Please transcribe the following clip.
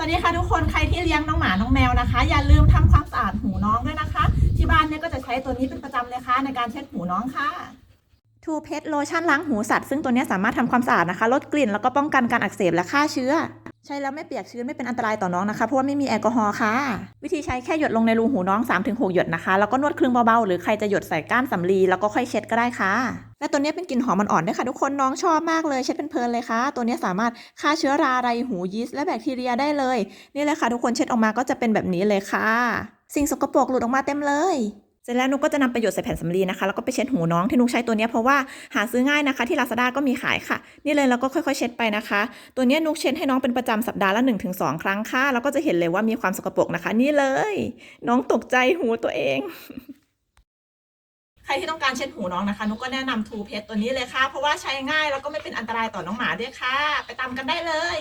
สวัสดีค่ะทุกคนใครที่เลี้ยงน้องหมาน้องแมวนะคะ อย่าลืมทำความสะอาดหูน้องด้วยนะคะ ที่บ้านเนี่ยก็จะใช้ตัวนี้เป็นประจำเลยค่ะในการเช็ดหูน้องค่ะทูเพชโลชั่นล้างหูสัตว์ซึ่งตัวนี้สามารถทำความสะอาดนะคะ ลดกลิ่นแล้วก็ป้องกันการอักเสบและฆ่าเชื้อ ใช้แล้วไม่เปียกชื้นไม่เป็นอันตรายต่อน้องนะคะ เพราะว่าไม่มีแอลกอฮอล์ค่ะ วิธีใช้แค่หยดลงในรูหูน้อง 3-6 หยดนะคะ แล้วก็นวดคลึงเบาๆ หรือใครจะหยดใส่ก้านสำลีแล้วก็ค่อยเช็ดก็ได้ค่ะ และตัวนี้เป็นกลิ่นหอมอ่อนๆด้วยค่ะ ทุกคนน้องชอบมากเลยเช็ดเป็นเพลินเลยค่ะ ตัวนี้สามารถฆ่าเชื้อราไรหูยีสต์และแบคทีเรียได้เลย นี่เลยค่ะ ทุกคนเช็ดออกมาก็จะเป็นแบบนี้เลยค่ะ สิ่งสกปรกหลุดออกมาเต็มเลย สร็จแล้วนุกก็จะนำไปหยดใส่แผ่นสำลีนะคะแล้วก็ไปเช็ดหูน้องที่นุกใช้ตัวนี้เพราะว่าหาซื้อง่ายนะคะที่ Lazada ก็มีขายค่ะ นี่เลยแล้วก็ค่อยๆ เช็ดไปนะคะ ตัวนี้นุกเช็ดให้น้องเป็นประจำสัปดาห์ละ 1-2 ครั้งค่ะแล้วก็จะเห็นเลยว่ามีความสกปรกนะคะ นี่เลย น้องตกใจหูตัวเอง ใครที่ต้องการเช็ดหูน้องนะคะ นุกก็แนะนำทูเพชตัวนี้เลยค่ะ เพราะว่าใช้ง่ายแล้วก็ไม่เป็นอันตรายต่อน้องหมาด้วยค่ะ ไปตามกันได้เลย